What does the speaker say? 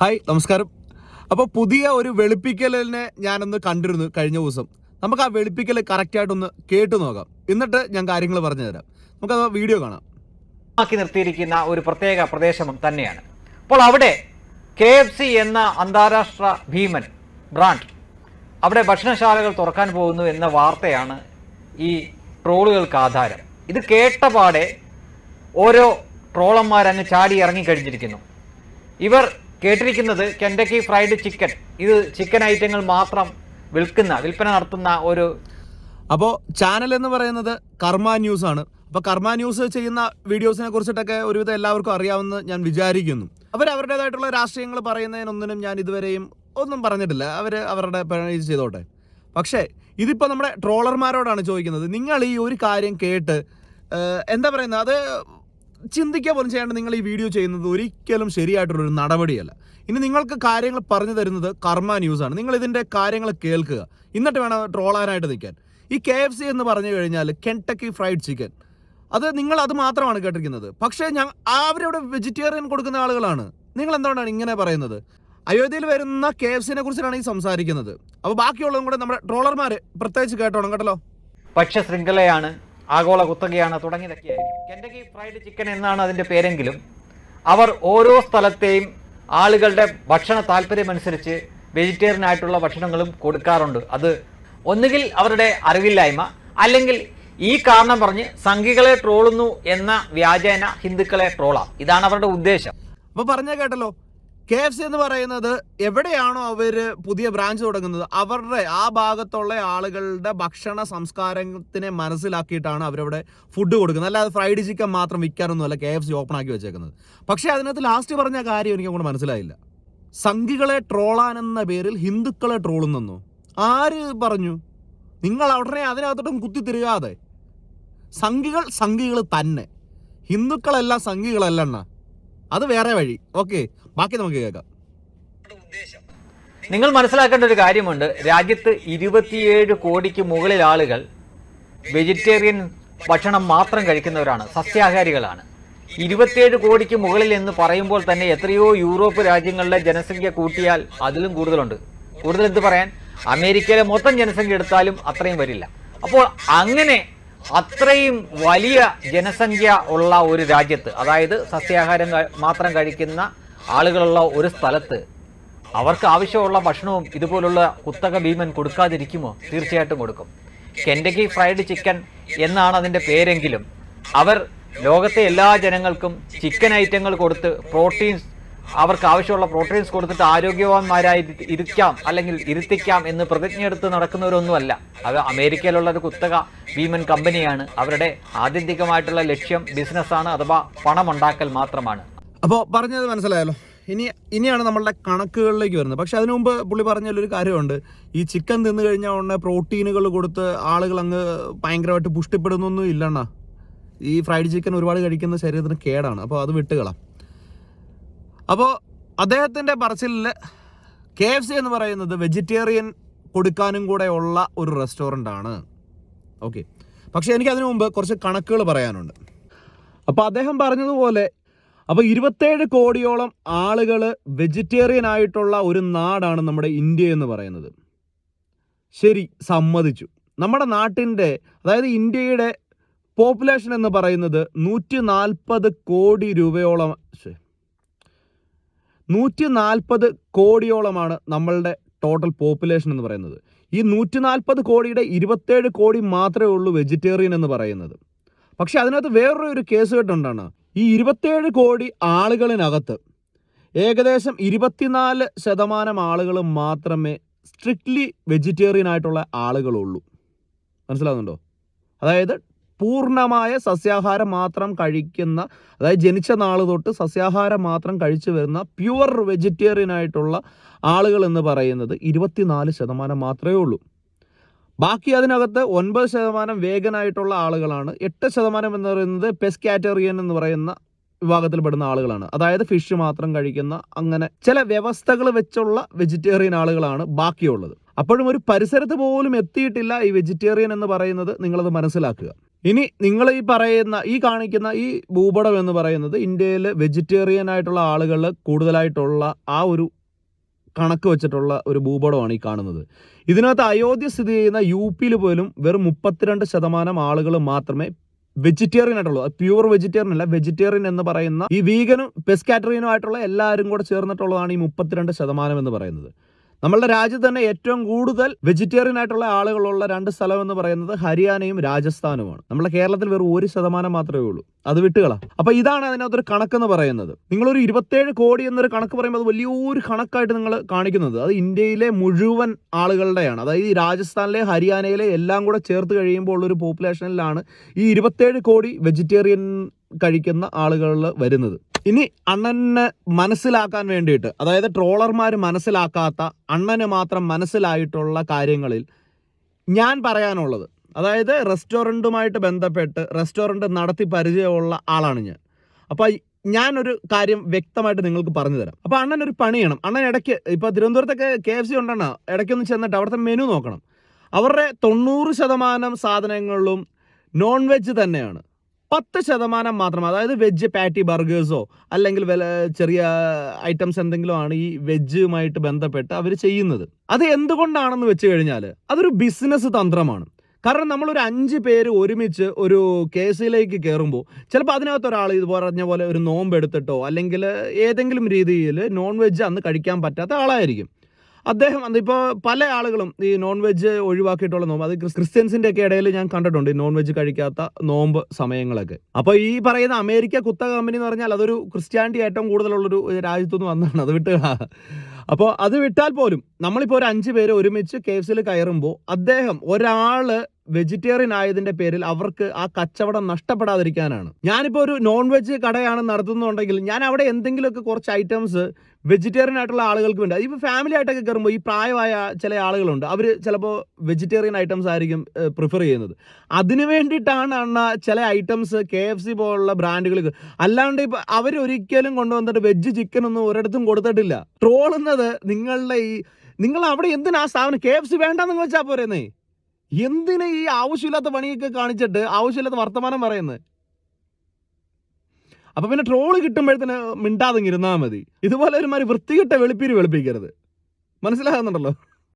Hi നമസ്കാരം. അപ്പോൾ പുതിയ ഒരു വെളുപ്പിക്കലിനെ ഞാനൊന്ന് കണ്ടിരുന്നു കഴിഞ്ഞ ദിവസം. നമുക്ക് ആ വെളുപ്പിക്കൽ കറക്റ്റായിട്ടൊന്ന് കേട്ടു നോക്കാം. എന്നിട്ട് ഞാൻ കാര്യങ്ങൾ പറഞ്ഞു തരാം. നമുക്ക് ആ വീഡിയോ കാണാം. ആക്കി നിർത്തിയിരിക്കുന്ന ഒരു പ്രത്യേക പ്രദേശം തന്നെയാണ്. അപ്പോൾ അവിടെ കെ എഫ് സി എന്ന അന്താരാഷ്ട്ര ഭീമൻ ബ്രാൻഡ് അവിടെ ഭക്ഷണശാലകൾ തുറക്കാൻ പോകുന്നു എന്ന വാർത്തയാണ് ഈ ട്രോളുകൾക്ക് ആധാരം. ഇത് കേട്ടപാടെ ഓരോ ട്രോളന്മാരങ്ങ് ചാടി ഇറങ്ങിക്കഴിഞ്ഞിരിക്കുന്നു ഇവർ കേട്ടിരിക്കുന്നത് കെൻഡക്കി ഫ്രൈഡ് ചിക്കൻ ഇത് ചിക്കൻ ഐറ്റങ്ങൾ മാത്രം വിൽക്കുന്ന വിൽപ്പന നടത്തുന്ന ഒരു അപ്പോൾ ചാനൽ എന്ന് പറയുന്നത് കർമ്മ ന്യൂസ് ആണ്. അപ്പോൾ കർമ്മ ന്യൂസ് ചെയ്യുന്ന വീഡിയോസിനെ കുറിച്ചിട്ടൊക്കെ ഒരുവിധം എല്ലാവർക്കും അറിയാവുന്ന ഞാൻ വിചാരിക്കുന്നു. അവർ അവരുടേതായിട്ടുള്ള രാഷ്ട്രീയങ്ങൾ പറയുന്നതിനൊന്നിനും ഞാൻ ഇതുവരെയും ഒന്നും പറഞ്ഞിട്ടില്ല. അവർ അവരുടെ ഇത് ചെയ്തോട്ടെ. പക്ഷേ ഇതിപ്പോൾ നമ്മുടെ ട്രോളർമാരോടാണ് ചോദിക്കുന്നത്. നിങ്ങൾ ഈ ഒരു കാര്യം കേട്ട് എന്താ പറയുന്നത്? അത് ചിന്തിക്കുക പോലും ചെയ്യാണ്ട് നിങ്ങൾ ഈ വീഡിയോ ചെയ്യുന്നത് ഒരിക്കലും ശരിയായിട്ടുള്ളൊരു നടപടിയല്ല. ഇനി നിങ്ങൾക്ക് കാര്യങ്ങൾ പറഞ്ഞു തരുന്നത് കർമ്മ ന്യൂസാണ് നിങ്ങൾ ഇതിന്റെ കാര്യങ്ങൾ കേൾക്കുക. എന്നിട്ട് വേണം ട്രോളാനായിട്ട് നിൽക്കാൻ. ഈ കെ എഫ് സി എന്ന് പറഞ്ഞു കഴിഞ്ഞാൽ കെൻടക്കി ഫ്രൈഡ് ചിക്കൻ അത് നിങ്ങൾ അത് മാത്രമാണ് കേട്ടിരിക്കുന്നത്. പക്ഷേ ഞാൻ അവരവിടെ വെജിറ്റേറിയൻ കൊടുക്കുന്ന ആളുകളാണ്. നിങ്ങൾ എന്തുകൊണ്ടാണ് ഇങ്ങനെ പറയുന്നത്? അയോധ്യയിൽ വരുന്ന കെ എഫ് സിനെ കുറിച്ചിട്ടാണ് ഈ സംസാരിക്കുന്നത്. അപ്പോൾ ബാക്കിയുള്ളതും കൂടെ നമ്മുടെ ട്രോളർമാർ പ്രത്യേകിച്ച് കേട്ടോണം കേട്ടല്ലോ? ഭക്ഷ്യശൃംഖലയാണ് ആഗോള കുത്തകയാണ് തുടങ്ങിയതൊക്കെയായിരിക്കും. കെൻഡക്കി ഫ്രൈഡ് ചിക്കൻ എന്നാണ് അതിന്റെ പേരെങ്കിലും അവർ ഓരോ സ്ഥലത്തെയും ആളുകളുടെ ഭക്ഷണ താല്പര്യമനുസരിച്ച് വെജിറ്റേറിയൻ ആയിട്ടുള്ള ഭക്ഷണങ്ങളും കൊടുക്കാറുണ്ട്. അത് ഒന്നുകിൽ അവരുടെ അറിവില്ലായ്മ അല്ലെങ്കിൽ ഈ കാരണം പറഞ്ഞ് സംഘികളെ ട്രോളുന്നു എന്ന വ്യാജേന ഹിന്ദുക്കളെ ട്രോളാം. ഇതാണ് അവരുടെ ഉദ്ദേശം. അപ്പൊ പറഞ്ഞ കേട്ടല്ലോ കെ എഫ് സി എന്ന് പറയുന്നത് എവിടെയാണോ അവർ പുതിയ ബ്രാഞ്ച് തുടങ്ങുന്നത് അവരുടെ ആ ഭാഗത്തുള്ള ആളുകളുടെ ഭക്ഷണ സംസ്കാരത്തിനെ മനസ്സിലാക്കിയിട്ടാണ് അവരവിടെ ഫുഡ് കൊടുക്കുന്നത്. അല്ലാതെ ഫ്രൈഡ് ചിക്കൻ മാത്രം വിൽക്കാനൊന്നുമല്ല കെ എഫ് സി ഓപ്പൺ ആക്കി വെച്ചേക്കുന്നത്. പക്ഷേ അതിനകത്ത് ലാസ്റ്റ് പറഞ്ഞ കാര്യം എനിക്ക് അങ്ങോട്ട് മനസ്സിലായില്ല. സംഘികളെ ട്രോളാനെന്ന പേരിൽ ഹിന്ദുക്കളെ ട്രോളുന്നെന്നോ? ആര് പറഞ്ഞു? നിങ്ങൾ ഉടനെ അതിനകത്തോട്ടും കുത്തിത്തിരുകാതെ സംഘികൾ സംഘികൾ തന്നെ. ഹിന്ദുക്കളെല്ലാം സംഘികളല്ലണ്ണ അത് വേറെ വഴി. ഓക്കെ ബാക്കി നമുക്ക് കേൾക്കാം. നിങ്ങൾ മനസ്സിലാക്കേണ്ട ഒരു കാര്യമുണ്ട്. രാജ്യത്ത് ഇരുപത്തിയേഴ് കോടിക്ക് മുകളിൽ ആളുകൾ വെജിറ്റേറിയൻ ഭക്ഷണം മാത്രം കഴിക്കുന്നവരാണ് സസ്യാഹാരികളാണ്. ഇരുപത്തിയേഴ് കോടിക്ക് മുകളിൽ എന്ന് പറയുമ്പോൾ തന്നെ എത്രയോ യൂറോപ്പ് രാജ്യങ്ങളിലെ ജനസംഖ്യ കൂട്ടിയാൽ അതിലും കൂടുതലുണ്ട്. കൂടുതൽ എന്ത് പറയാൻ? അമേരിക്കയിലെ മൊത്തം ജനസംഖ്യ എടുത്താലും അത്രയും വരില്ല. അപ്പോൾ അങ്ങനെ അത്രയും വലിയ ജനസംഖ്യ ഉള്ള ഒരു രാജ്യത്ത് അതായത് സസ്യാഹാരം മാത്രം കഴിക്കുന്ന ആളുകളുള്ള ഒരു സ്ഥലത്ത് അവർക്ക് ആവശ്യമുള്ള ഭക്ഷണവും ഇതുപോലുള്ള കുത്തക ഭീമൻ കൊടുക്കാതിരിക്കുമോ? തീർച്ചയായിട്ടും കൊടുക്കും. കെൻഡക്കി ഫ്രൈഡ് ചിക്കൻ എന്നാണ് അതിന്റെ പേരെങ്കിലും. അവർ ലോകത്തെ എല്ലാ ജനങ്ങൾക്കും ചിക്കൻ ഐറ്റങ്ങൾ കൊടുത്ത് പ്രോട്ടീൻസ് അവർക്ക് ആവശ്യമുള്ള പ്രോട്ടീൻസ് കൊടുത്തിട്ട് ആരോഗ്യവാന്മാരായി ഇരിക്കാം അല്ലെങ്കിൽ ഇരുത്തിക്കാം എന്ന് പ്രതിജ്ഞയെടുത്ത് നടക്കുന്നവരൊന്നുമല്ല. അത് അമേരിക്കയിലുള്ള ഒരു കുത്തക ഭീമൻ കമ്പനിയാണ്. അവരുടെ ആത്യന്തികമായിട്ടുള്ള ലക്ഷ്യം ബിസിനസ്സാണ് അഥവാ പണമുണ്ടാക്കൽ മാത്രമാണ്. അപ്പോൾ പറഞ്ഞത് മനസ്സിലായല്ലോ. ഇനി ഇനിയാണ് നമ്മളുടെ കണക്കുകളിലേക്ക് വരുന്നത്. പക്ഷെ അതിനു മുമ്പ് പുള്ളി പറഞ്ഞൊരു കാര്യമുണ്ട്. ഈ ചിക്കൻ തിന്നു കഴിഞ്ഞാൽ ഉടനെ പ്രോട്ടീനുകൾ കൊടുത്ത് ആളുകൾ അങ്ങ് ഭയങ്കരമായിട്ട് പുഷ്ടിപ്പെടുന്നൊന്നും ഇല്ലണ്ണ. ഈ ഫ്രൈഡ് ചിക്കൻ ഒരുപാട് കഴിക്കുന്ന ശരീരത്തിന് കേടാണ്. അപ്പോൾ അത് വിട്ടുകളാം. അപ്പോൾ അദ്ദേഹത്തിന്റെ പറച്ചിലിൽ കെ എഫ് സി എന്ന് പറയുന്നത് വെജിറ്റേറിയൻ കൊടുക്കാനും കൂടെ ഉള്ള ഒരു റെസ്റ്റോറന്റ് ആണ്. ഓക്കെ പക്ഷേ എനിക്ക് അതിനു മുമ്പ് കുറച്ച് കണക്കുകൾ പറയാനുണ്ട്. അപ്പോൾ അദ്ദേഹം പറഞ്ഞതുപോലെ അപ്പോൾ ഇരുപത്തേഴ് കോടിയോളം ആളുകൾ വെജിറ്റേറിയൻ ആയിട്ടുള്ള ഒരു നാടാണ് നമ്മുടെ ഇന്ത്യ എന്ന് പറയുന്നത്. ശരി സമ്മതിച്ചു. നമ്മുടെ നാട്ടിന്റെ അതായത് ഇന്ത്യയുടെ പോപ്പുലേഷൻ എന്ന് പറയുന്നത് നൂറ്റി നാൽപ്പത് കോടി രൂപയോളം. നൂറ്റി നാൽപ്പത് കോടിയോളമാണ് നമ്മളുടെ ടോട്ടൽ പോപ്പുലേഷൻ എന്ന് പറയുന്നത്. ഈ നൂറ്റി നാൽപ്പത് കോടിയുടെ ഇരുപത്തേഴ് കോടി മാത്രമേ ഉള്ളൂ വെജിറ്റേറിയൻ എന്ന് പറയുന്നത്. പക്ഷെ അതിനകത്ത് വേറൊരു ഒരു കേസ് കേട്ടുണ്ടാണ്. ഈ ഇരുപത്തേഴ് കോടി ആളുകളിനകത്ത് ഏകദേശം ഇരുപത്തിനാല് ശതമാനം ആളുകൾ മാത്രമേ സ്ട്രിക്ട്ലി വെജിറ്റേറിയൻ ആയിട്ടുള്ള ആളുകളുള്ളൂ. മനസ്സിലാകുന്നുണ്ടോ അതായത് പൂർണമായ സസ്യാഹാരം മാത്രം കഴിക്കുന്ന അതായത് ജനിച്ച നാൾ തൊട്ട് സസ്യാഹാരം മാത്രം കഴിച്ചു വരുന്ന പ്യുവർ വെജിറ്റേറിയൻ ആയിട്ടുള്ള ആളുകൾ എന്ന് പറയുന്നത് ഇരുപത്തിനാല് ശതമാനം മാത്രമേ ഉള്ളൂ. ബാക്കി അതിനകത്ത് ഒൻപത് ശതമാനം വേഗനായിട്ടുള്ള ആളുകളാണ്. എട്ട് ശതമാനം എന്ന് പറയുന്നത് പെസ്കാറ്റേറിയൻ എന്ന് പറയുന്ന വിഭാഗത്തിൽപ്പെടുന്ന ആളുകളാണ്. അതായത് ഫിഷ് മാത്രം കഴിക്കുന്ന അങ്ങനെ ചില വ്യവസ്ഥകൾ വെച്ചുള്ള വെജിറ്റേറിയൻ ആളുകളാണ് ബാക്കിയുള്ളത്. അപ്പോഴും ഒരു പരിസരത്ത് പോലും എത്തിയിട്ടില്ല ഈ വെജിറ്റേറിയൻ എന്ന് പറയുന്നത്. നിങ്ങളത് മനസ്സിലാക്കുക. ഇനി നിങ്ങൾ ഈ പറയുന്ന ഈ കാണിക്കുന്ന ഈ ഭൂപടം എന്ന് പറയുന്നത് ഇന്ത്യയിൽ വെജിറ്റേറിയൻ ആയിട്ടുള്ള ആളുകൾ കൂടുതലായിട്ടുള്ള ആ ഒരു കണക്ക് വെച്ചിട്ടുള്ള ഒരു ഭൂപടമാണ് ഈ കാണുന്നത്. ഇതിനകത്ത് അയോധ്യ സ്ഥിതി ചെയ്യുന്ന യു പിയിൽ പോലും വെറും മുപ്പത്തിരണ്ട് ശതമാനം ആളുകൾ മാത്രമേ വെജിറ്റേറിയൻ ആയിട്ടുള്ളൂ. പ്യൂർ വെജിറ്റേറിയൻ അല്ല വെജിറ്റേറിയൻ എന്ന് പറയുന്ന ഈ വീഗനും പെസ്കാറ്ററിയനും ആയിട്ടുള്ള എല്ലാവരും കൂടെ ചേർന്നിട്ടുള്ളതാണ് ഈ മുപ്പത്തിരണ്ട് ശതമാനം എന്ന് പറയുന്നത്. നമ്മളുടെ രാജ്യത്ത് തന്നെ ഏറ്റവും കൂടുതൽ വെജിറ്റേറിയൻ ആയിട്ടുള്ള ആളുകളുള്ള രണ്ട് സ്ഥലം എന്ന് പറയുന്നത് ഹരിയാനയും രാജസ്ഥാനുമാണ്. നമ്മുടെ കേരളത്തിൽ വെറും ഒരു ശതമാനം മാത്രമേ ഉള്ളൂ. അത് വിട്ടുകള. അപ്പൊ ഇതാണ് അതിനകത്തൊരു കണക്കെന്ന് പറയുന്നത്. നിങ്ങൾ ഒരു ഇരുപത്തേഴ് കോടി എന്നൊരു കണക്ക് പറയുമ്പോൾ അത് വലിയൊരു കണക്കായിട്ട് നിങ്ങൾ കാണിക്കുന്നത്. അത് ഇന്ത്യയിലെ മുഴുവൻ ആളുകളുടെയാണ്. അതായത് ഈ രാജസ്ഥാനിലെ ഹരിയാനയിലെ എല്ലാം കൂടെ ചേർത്ത് കഴിയുമ്പോൾ ഉള്ളൊരു പോപ്പുലേഷനിലാണ് ഈ ഇരുപത്തേഴ് കോടി വെജിറ്റേറിയൻ കഴിക്കുന്ന ആളുകളിൽ വരുന്നത്. ഇനി അണ്ണനെ മനസ്സിലാക്കാൻ വേണ്ടിയിട്ട് അതായത് ട്രോളർമാർ മനസ്സിലാക്കാത്ത അണ്ണന് മാത്രം മനസ്സിലായിട്ടുള്ള കാര്യങ്ങളിൽ ഞാൻ പറയാനുള്ളത് അതായത് റെസ്റ്റോറന്റുമായിട്ട് ബന്ധപ്പെട്ട് റെസ്റ്റോറന്റ് നടത്തി പരിചയമുള്ള ആളാണ് ഞാൻ. അപ്പോൾ ഞാനൊരു കാര്യം വ്യക്തമായിട്ട് നിങ്ങൾക്ക് പറഞ്ഞു തരാം. അപ്പോൾ അണ്ണൻ ഒരു പണി ചെയ്യണം. അണ്ണൻ ഇടയ്ക്ക് ഇപ്പോൾ തിരുവനന്തപുരത്തൊക്കെ കെ എഫ് സി ഉണ്ടെണ്ണ ഇടയ്ക്കൊന്ന് ചെന്നിട്ട് അവിടുത്തെ മെനു നോക്കണം. അവരുടെ തൊണ്ണൂറ് ശതമാനം സാധനങ്ങളിലും നോൺ വെജ് തന്നെയാണ്. പത്ത് ശതമാനം മാത്രം അതായത് വെജ് പാറ്റി ബർഗേഴ്സോ അല്ലെങ്കിൽ വില ചെറിയ ഐറ്റംസ് എന്തെങ്കിലും ആണ് ഈ വെജുമായിട്ട് ബന്ധപ്പെട്ട് അവർ ചെയ്യുന്നത്. അത് എന്തുകൊണ്ടാണെന്ന് വെച്ച് കഴിഞ്ഞാൽ അതൊരു ബിസിനസ് തന്ത്രമാണ്. കാരണം നമ്മളൊരു അഞ്ച് പേര് ഒരുമിച്ച് ഒരു കേസിലേക്ക് കയറുമ്പോൾ ചിലപ്പോൾ അതിനകത്ത് ഒരാൾ ഇത് പറഞ്ഞ പോലെ ഒരു നോമ്പ് എടുത്തിട്ടോ അല്ലെങ്കിൽ ഏതെങ്കിലും രീതിയിൽ നോൺ വെജ് അന്ന് കഴിക്കാൻ പറ്റാത്ത ആളായിരിക്കും. അദ്ദേഹം ഇപ്പോൾ പല ആളുകളും ഈ നോൺ വെജ് ഒഴിവാക്കിയിട്ടുള്ള നോമ്പ് അത് ക്രിസ്ത്യൻസിന്റെ ഒക്കെ ഇടയിൽ ഞാൻ കണ്ടിട്ടുണ്ട് ഈ നോൺ വെജ് കഴിക്കാത്ത നോമ്പ് സമയങ്ങളൊക്കെ. അപ്പോൾ ഈ പറയുന്ന അമേരിക്ക കുത്ത കമ്പനി എന്ന് പറഞ്ഞാൽ അതൊരു ക്രിസ്ത്യാനിറ്റി ഏറ്റവും കൂടുതലുള്ളൊരു രാജ്യത്തുനിന്ന് വന്നതാണ്. അത് വിട്ട് അപ്പോൾ അത് വിട്ടാൽ പോലും നമ്മളിപ്പോൾ ഒരു അഞ്ച് പേര് ഒരുമിച്ച് കേസിൽ കയറുമ്പോൾ അദ്ദേഹം ഒരാൾ വെജിറ്റേറിയൻ ആയതിന്റെ പേരിൽ അവർക്ക് ആ കച്ചവടം നഷ്ടപ്പെടാതിരിക്കാനാണ്. ഞാനിപ്പോൾ ഒരു നോൺ വെജ് കടയാണ് നടത്തുന്നുണ്ടെങ്കിൽ ഞാൻ അവിടെ എന്തെങ്കിലുമൊക്കെ കുറച്ച് ഐറ്റംസ് വെജിറ്റേറിയൻ ആയിട്ടുള്ള ആളുകൾക്ക് വേണ്ടി. ഇപ്പോൾ ഫാമിലി ആയിട്ടൊക്കെ കയറുമ്പോൾ ഈ പ്രായമായ ചില ആളുകളുണ്ട്. അവർ ചിലപ്പോൾ വെജിറ്റേറിയൻ ഐറ്റംസ് ആയിരിക്കും പ്രിഫർ ചെയ്യുന്നത്. അതിന് വേണ്ടിയിട്ടാണ് അണ്ണ ചില ഐറ്റംസ് കെ എഫ് സി പോലുള്ള ബ്രാൻഡുകൾ അല്ലാണ്ട് ഇപ്പം അവരൊരിക്കലും കൊണ്ടുവന്നിട്ട് വെജ് ചിക്കൻ ഒന്നും ഒരിടത്തും കൊടുത്തിട്ടില്ല. ട്രോളുന്നത് നിങ്ങളുടെ ഈ നിങ്ങൾ അവിടെ എന്തിനാ സ്ഥാപനം കെ എഫ് സി വേണ്ടെന്ന് വെച്ചാൽ പോരെന്നേ? എന്തിനാ ഈ ആവശ്യമില്ലാത്ത പണിയൊക്കെ കാണിച്ചിട്ട് ആവശ്യമില്ലാത്ത വർത്തമാനം പറയുന്നത് അപ്പൊ പിന്നെ ട്രോൾ കിട്ടുമ്പോഴത്തേന് മിണ്ടാതെ ഇരുന്നാൽ മതി. ഇതുപോലെ ഒരുമാതിരി വൃത്തികെട്ട വെളുപ്പീര് വെളുപ്പിക്കരുത്. മനസ്സിലാകുന്നുണ്ടല്ലോ?